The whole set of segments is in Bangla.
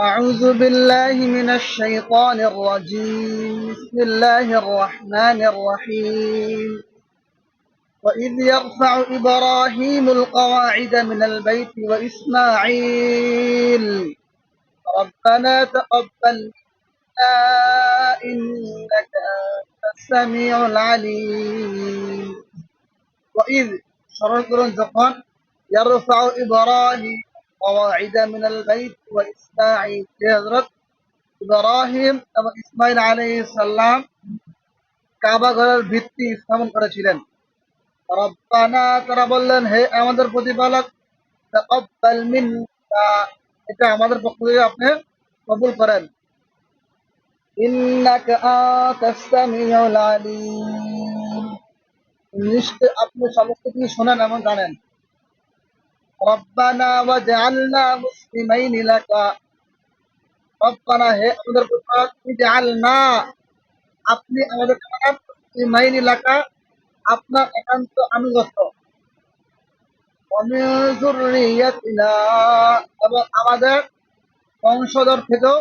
أعوذ بالله من الشيطان الرجيم بسم الله الرحمن الرحيم وإذ يرفع إبراهيم القواعد من البيت وإسماعيل ربنا تقبل منا إنك أنت السميع العليم وإذ شرط যখন يرفع إبراهيم قواعد من البيت وإسماعيل হযরত ইব্রাহিম এবং ইসমাইল আলাইহিস সালাম কাবা ঘরের ভিত্তি স্থাপন করেছিলেন রব্বানা তারা বললেন হে আমাদের প্রতিপালক তাকাব্বাল মিন্না এটা আমাদের পক্ষ থেকে আপনি কবুল করেন ইন্নাকা আনতাস সামিউল আলিম নিশ্চয় আপনি সমস্ত কিছু শোনেন এবং জানেন রব্বানা ওয়াজআলনা মুসলিমাইন লাকা রব্বানা হে আমাদের প্রতিপালক ইজআলনা আপনি আমাদের মুসলিমাইন লাকা আপনার একান্ত আনুগত্য ومن ذريتنا এবং আমাদের বংশধর থেকেও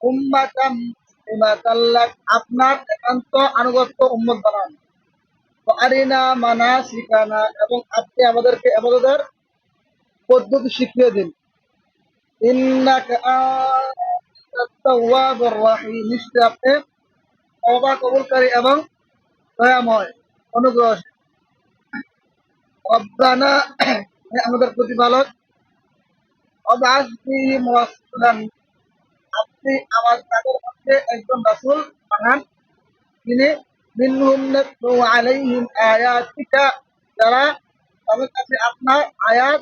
উম্মাতাম মুসলিমাতান লাক আপনার একান্ত আনুগত্য উম্মত বানান আরিনা মানা শিখানা এবং আপনি আমাদেরকে আমাদের পদ্ধতি শিখিয়ে দিন। নিশ্চয় আপনি কবুলকারী এবং দয়াময় রব্বানা আমাদের প্রতিপালক আপনি আমার তাদের মধ্যে একজন রাসূল পাঠান। তিনি মিনহুম আলাইহিম আয়াতিকা, যারা তাদের কাছে আপনার আয়াত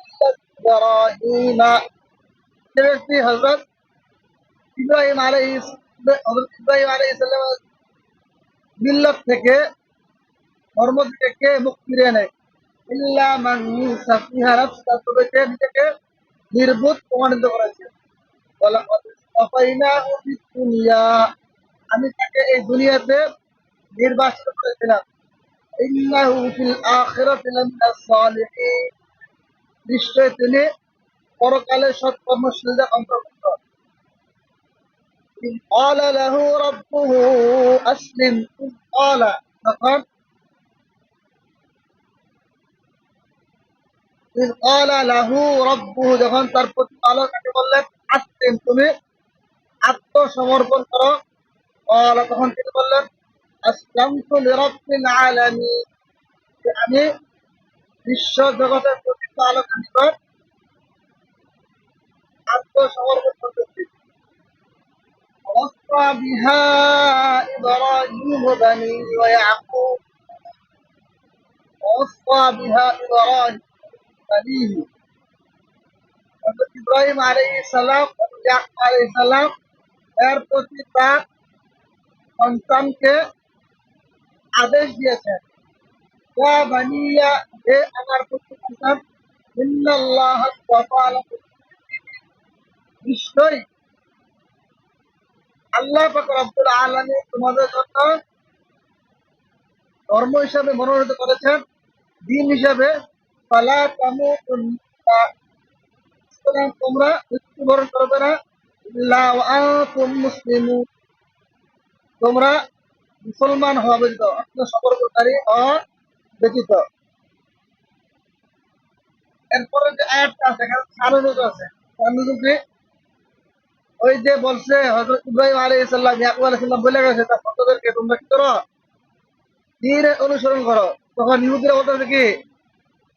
ইব্রাহিমা যে ব্যক্তি হজরত ইব্রাহিম আলহ হজরত ইব্রাহিম আলহ ইসলাম মিল্লত থেকে আমি তাকে এই দুনিয়াতে নির্বাচিত করেছিলাম। ইন্নাহু ফিল আখিরাতি লামিনাস সালিহিন। নিশ্চয় তিনি পরকালে সৎকর্মশীলদের অন্তর্ভুক্ত إذ قال له ربه أسلم إذ قال তখন إذ قال له ربه যখন তার প্রতিপালক তাকে বললেন আসলিম তুমি আত্মসমর্পণ করো قال তখন তিনি বললেন আসলামতু লিরাব্বিল আলামিন যে আমি বিশ্ব জগতের প্রতিপালকের নিকট আত্মসমর্পণ করতেছি ووصى بها إبراهيم بنيه ويعقوب ووصى بها إبراهيم بنيه হযরত ইব্রাহিম আলাইহিস সালাম এবং ইয়াকুব আলাইহিস সালাম এর প্রতি তার সন্তানকে আদেশ দিয়েছেন ইয়া বানিয়া হে আমার পুত্র সন্তান নিশ্চয়ই আল্লাহ পাক রব্বুল আলামিন তোমাদের জন্য ধর্ম হিসাবে মনোনীত করেছেন, দিন হিসাবে। তোমরা মৃত্যুবরণ করবে না। তোমরা মুসলমান হওয়া ব্যতীত আত্মসমর্পণকারী হওয়া ব্যতীত। এরপরে যে আয়াতটা আছে আছে। ওই যে বলছে ইব্রাহিম আলাইহিস সালাম, ইয়াকুব আলাইহিস সালাম বলে গেছে তোমরা কি করো? অনুসরণ করো। তখন ইহুদিরা বলতেছে কি,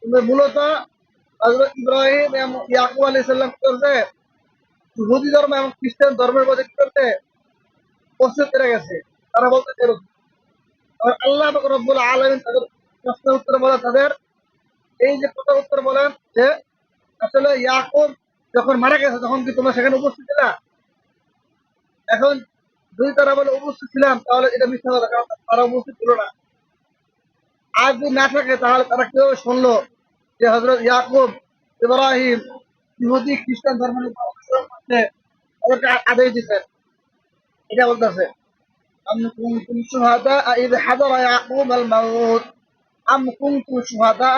তুমি মূলত হযরত ইব্রাহিম ইয়াকুব আলাইহিস কি করছে? ইহুদি ধর্ম এবং খ্রিস্টান ধর্মের মধ্যে কি করতে প্রস্তুত করে গেছে। তারা বলতে আল্লাহ রব্বুল আলামিন তাদের প্রশ্ন উত্তর বলে তাদের এই যে কথা উত্তর বলেন যে আসলে ইয়াকুব যখন মারা গেছে তখন কি তোমরা সেখানে উপস্থিত ছিলা এখন দুই তারা বলে উপস্থিত ছিলাম তাহলে এটা মিথ্যা কথা কারণ তারা উপস্থিত ছিল না আর যদি না থাকে তাহলে তারা কিভাবে শুনলো যে হজরত ইয়াকুব ইব্রাহিম ইহুদি খ্রিস্টান ধর্ম অনুসরণ করতে তাদেরকে আ- আদেশ দিচ্ছেন এটা বলতেছে أم كنتم شهداء إذ حضر يعقوب الموت أم كنتم شهداء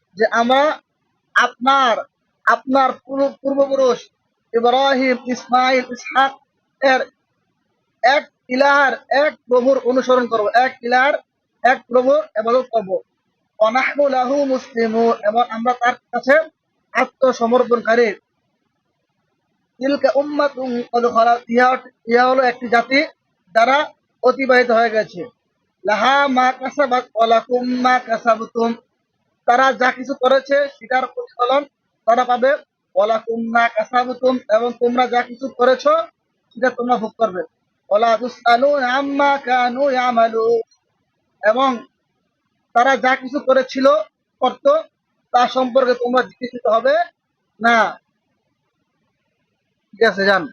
যে আমরা আপনার আপনার পূর্বপুরুষ ইব্রাহিম, ইসমাইল, ইসহাক এর এক ইলাহার, এক প্রভুর অনুসরণ করব। এক ইলাহার, এক প্রভুর ইবাদত করব। অনাহনু লাহু মুসলিমুন এবং আমরা তার কাছে আত্মসমর্পণকারী। তিলকা খালাত, ইহা ইহা হলো একটি জাতি যারা অতিবাহিত হয়ে গেছে। লাহা মা কাসাবাত ওয়া লাকুম মা কাসাবতুম। তারা যা কিছু করেছে সেটার প্রতিফলন তারা পাবে। ওয়া লাকুম মা কাসাবতুম, এবং তোমরা যা কিছু করেছ, সেটা তোমরা ভোগ করবে। ওয়ালা তুসআলুন আম্মা কানু ইয়ামালুন এবং তারা যা কিছু করেছিল, করত, তা সম্পর্কে তোমরা জিজ্ঞাসিত হবে। না। ঠিক আছে, যান।